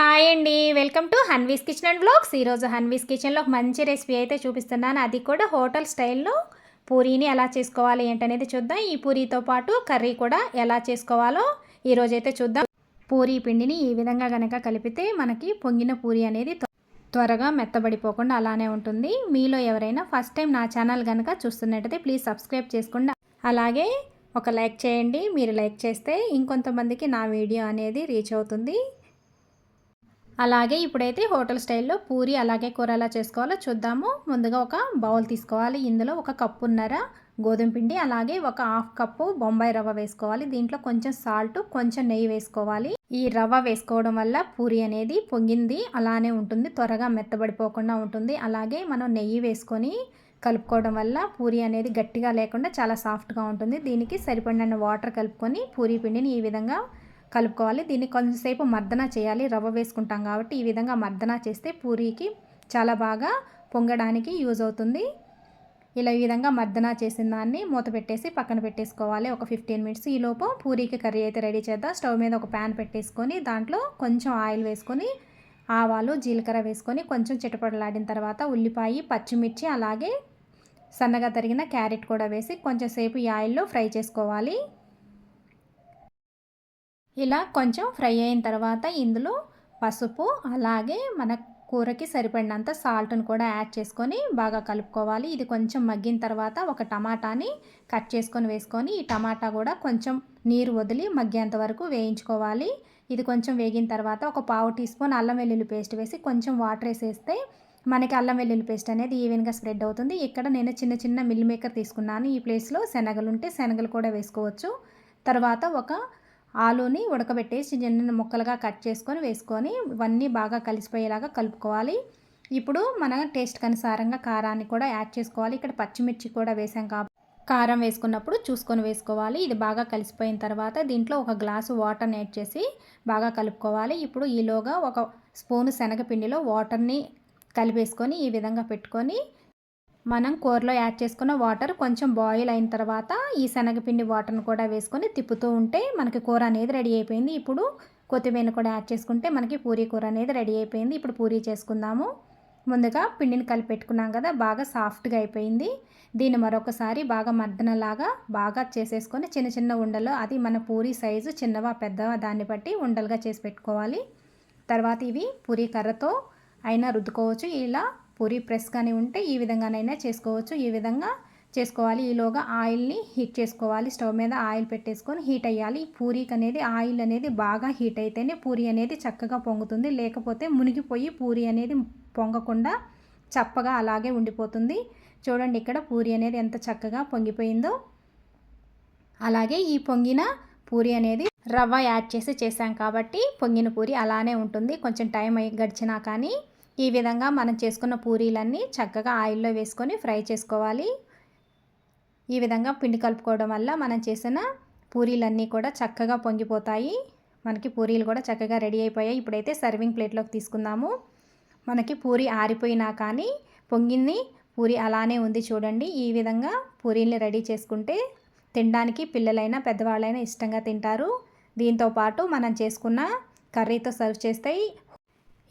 Hi అండి. Welcome to Hanvi's kitchen and blogs ఈరోజు హన్వీస్ కిచెన్లో ఒక మంచి రెసిపీ అయితే చూపిస్తున్నాను. అది కూడా హోటల్ స్టైల్లో పూరీని ఎలా చేసుకోవాలి ఏంటనేది చూద్దాం. ఈ పూరీతో పాటు కర్రీ కూడా ఎలా చేసుకోవాలో ఈరోజు అయితే చూద్దాం. పూరీ పిండిని ఈ విధంగా కనుక కలిపితే మనకి పొంగిన పూరి అనేది త్వరగా మెత్తబడిపోకుండా అలానే ఉంటుంది. మీలో ఎవరైనా ఫస్ట్ టైం నా ఛానల్ కనుక చూస్తున్నట్టయితే ప్లీజ్ సబ్స్క్రైబ్ చేసుకోండి. అలాగే ఒక లైక్ చేయండి. మీరు లైక్ చేస్తే ఇంకొంతమందికి నా వీడియో అనేది రీచ్ అవుతుంది. అలాగే ఇప్పుడైతే హోటల్ స్టైల్లో పూరి అలాగే కూర ఎలా చేసుకోవాలో చూద్దాము. ముందుగా ఒక బౌల్ తీసుకోవాలి. ఇందులో ఒక కప్పున్నర గోధుమ పిండి అలాగే ఒక హాఫ్ కప్పు బొంబాయి రవ్వ వేసుకోవాలి. దీంట్లో కొంచెం సాల్ట్ కొంచెం నెయ్యి వేసుకోవాలి. ఈ రవ్వ వేసుకోవడం వల్ల పూరి అనేది పొంగింది అలానే ఉంటుంది త్వరగా మెత్తబడిపోకుండా ఉంటుంది. అలాగే మనం నెయ్యి వేసుకొని కలుపుకోవడం వల్ల పూరి అనేది గట్టిగా లేకుండా చాలా సాఫ్ట్గా ఉంటుంది. దీనికి సరిపడిన వాటర్ కలుపుకొని పూరి పిండిని ఈ విధంగా కలుపుకోవాలి. దీన్ని కొంచెంసేపు మర్దన చేయాలి. రవ్వ వేసుకుంటాం కాబట్టి ఈ విధంగా మర్దన చేస్తే పూరీకి చాలా బాగా పొంగడానికి యూజ్ అవుతుంది. ఇలా ఈ విధంగా మర్దన చేసిన దాన్ని మూత పెట్టేసి పక్కన పెట్టేసుకోవాలి. ఒక ఫిఫ్టీన్ మినిట్స్ ఈలోపు పూరీకి కర్రీ అయితే రెడీ చేద్దాం. స్టవ్ మీద ఒక ప్యాన్ పెట్టేసుకొని దాంట్లో కొంచెం ఆయిల్ వేసుకొని ఆవాలు జీలకర్ర వేసుకొని కొంచెం చిటపడలాడిన తర్వాత ఉల్లిపాయ పచ్చిమిర్చి అలాగే సన్నగా తరిగిన క్యారెట్ కూడా వేసి కొంచెం సేపు ఈ ఆయిల్లో ఫ్రై చేసుకోవాలి. ఇలా కొంచెం ఫ్రై అయిన తర్వాత ఇందులో పసుపు అలాగే మన కూరకి సరిపడినంత సాల్ట్ను కూడా యాడ్ చేసుకొని బాగా కలుపుకోవాలి. ఇది కొంచెం మగ్గిన తర్వాత ఒక టమాటాని కట్ చేసుకొని వేసుకొని ఈ టమాటా కూడా కొంచెం నీరు వదిలి మగ్గేంత వరకు వేయించుకోవాలి. ఇది కొంచెం వేగిన తర్వాత ఒక పావు టీ స్పూన్ అల్లం వెల్లుల్లి పేస్ట్ వేసి కొంచెం వాటర్ వేసేస్తే మనకి అల్లం వెల్లుల్లి పేస్ట్ అనేది ఈవెన్గా స్ప్రెడ్ అవుతుంది. ఇక్కడ నేను చిన్న చిన్న మిల్ మేకర్ తీసుకున్నాను. ఈ ప్లేస్లో శనగలు ఉంటే శనగలు కూడా వేసుకోవచ్చు. తర్వాత ఒక ఆలూని ఉడకబెట్టేసి చిన్న ముక్కలుగా కట్ చేసుకొని వేసుకొని ఇవన్నీ బాగా కలిసిపోయేలాగా కలుపుకోవాలి. ఇప్పుడు మన టేస్ట్కి అనుసారంగా కారాన్ని కూడా యాడ్ చేసుకోవాలి. ఇక్కడ పచ్చిమిర్చి కూడా వేసాం కాబట్టి కారం వేసుకున్నప్పుడు చూసుకొని వేసుకోవాలి. ఇది బాగా కలిసిపోయిన తర్వాత దీంట్లో ఒక గ్లాసు వాటర్ని యాడ్ చేసి బాగా కలుపుకోవాలి. ఇప్పుడు ఈలోగా ఒక స్పూను శనగపిండిలో వాటర్ని కలిపేసుకొని ఈ విధంగా పెట్టుకొని మనం కూరలో యాడ్ చేసుకున్న వాటర్ కొంచెం బాయిల్ అయిన తర్వాత ఈ శనగపిండి వాటర్ని కూడా వేసుకొని తిప్పుతూ ఉంటే మనకి కూర అనేది రెడీ అయిపోయింది. ఇప్పుడు కొత్తిమీర కూడా యాడ్ చేసుకుంటే మనకి పూరీ కూర అనేది రెడీ అయిపోయింది. ఇప్పుడు పూరీ చేసుకుందాము. ముందుగా పిండిని కలిపి పెట్టుకున్నాం కదా బాగా సాఫ్ట్గా అయిపోయింది. దీన్ని మరొకసారి బాగా మర్దనలాగా బాగా చేసేసుకొని చిన్న చిన్న ఉండలు అది మన పూరీ సైజు చిన్నవా పెద్దవా దాన్ని బట్టి ఉండలుగా చేసి పెట్టుకోవాలి. తర్వాత ఇవి పూరీ కర్రతో అయినా రుద్దుకోవచ్చు. ఇలా పూరి ప్రెస్ కానీ ఉంటే ఈ విధంగానైనా చేసుకోవచ్చు. ఈ విధంగా చేసుకోవాలి. ఈలోగా ఆయిల్ని హీట్ చేసుకోవాలి. స్టవ్ మీద ఆయిల్ పెట్టేసుకొని హీట్ అయ్యాలి. పూరీకి అనేది ఆయిల్ అనేది బాగా హీట్ అయితేనే పూరి అనేది చక్కగా పొంగుతుంది. లేకపోతే మునిగిపోయి పూరి అనేది పొంగకుండా చప్పగా అలాగే ఉండిపోతుంది. చూడండి ఇక్కడ పూరి అనేది ఎంత చక్కగా పొంగిపోయిందో. అలాగే ఈ పొంగిన పూరి అనేది రవ్వ యాడ్ చేసి చేసాం కాబట్టి పొంగిన పూరి అలానే ఉంటుంది. కొంచెం టైం అయ్యి గడిచినా కానీ ఈ విధంగా మనం చేసుకున్న పూరీలన్నీ చక్కగా ఆయిల్లో వేసుకొని ఫ్రై చేసుకోవాలి. ఈ విధంగా పిండి కలుపుకోవడం వల్ల మనం చేసిన పూరీలన్నీ కూడా చక్కగా పొంగిపోతాయి. మనకి పూరీలు కూడా చక్కగా రెడీ అయిపోయాయి. ఇప్పుడైతే సర్వింగ్ ప్లేట్లోకి తీసుకుందాము. మనకి పూరి ఆరిపోయినా కానీ పొంగింది పూరి అలానే ఉంది చూడండి. ఈ విధంగా పూరీల్ని రెడీ చేసుకుంటే తినడానికి పిల్లలైనా పెద్దవాళ్ళైనా ఇష్టంగా తింటారు. దీంతో పాటు మనం చేసుకున్న కర్రీతో సర్వ్ చేస్తే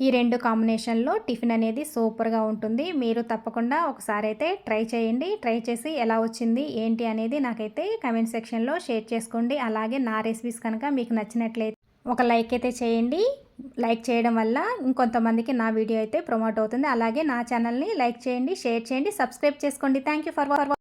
ఈ రెండు కాంబినేషన్లో టిఫిన్ అనేది సూపర్గా ఉంటుంది. మీరు తప్పకుండా ఒకసారి అయితే ట్రై చేయండి. ట్రై చేసి ఎలా వచ్చింది ఏంటి అనేది నాకైతే కమెంట్ సెక్షన్లో షేర్ చేసుకోండి. అలాగే నా రెసిపీస్ కనుక మీకు నచ్చినట్లయితే ఒక లైక్ అయితే చేయండి. లైక్ చేయడం వల్ల ఇంకొంతమందికి నా వీడియో అయితే ప్రమోట్ అవుతుంది. అలాగే నా ఛానల్ని లైక్ చేయండి షేర్ చేయండి సబ్స్క్రైబ్ చేసుకోండి. Thank for for